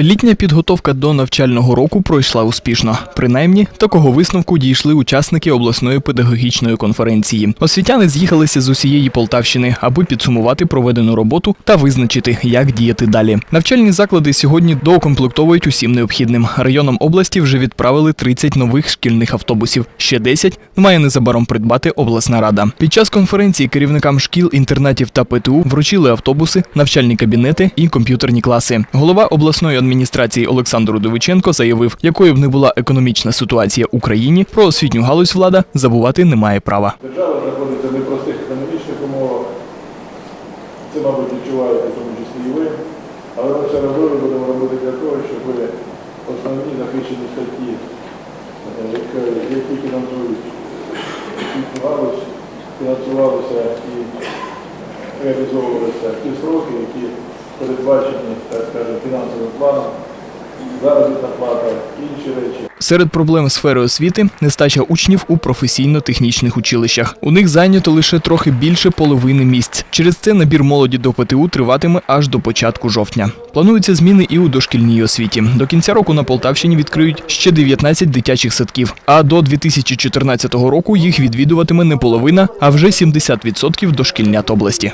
Літня підготовка до навчального року пройшла успішно. Принаймні, такого висновку дійшли учасники обласної педагогічної конференції. Освітяни з'їхалися з усієї Полтавщини, аби підсумувати проведену роботу та визначити, як діяти далі. Навчальні заклади сьогодні доукомплектовують усім необхідним. Районом області вже відправили 30 нових шкільних автобусів. Ще 10 має незабаром придбати обласна рада. Під час конференції керівникам шкіл, інтернатів та ПТУ вручили автобуси, навчальні кабінети і комп'ютерні класи. Голова обласної адміністрації Олександр Удовиченко заявив, якою б не була економічна ситуація в Україні, про освітню галузь влада забувати не має права. Держава знаходиться в непростих економічних умовах. Це, мабуть, відчуваєте тому числі і ви. Але ми все робили, будемо робити для того, щоб основні захищені статті, е, які фінансують освітню галузь, фінансувалися і реалізовувалися ті сроки, які передбачені, планом, заробітна плата, інші речі. Серед проблем сфери освіти нестача учнів у професійно-технічних училищах. У них зайнято лише трохи більше половини місць. Через це набір молоді до ПТУ триватиме аж до початку жовтня. Плануються зміни і у дошкільній освіті. До кінця року на Полтавщині відкриють ще 19 дитячих садків. А до 2014 року їх відвідуватиме не половина, а вже 70% дошкільнят області.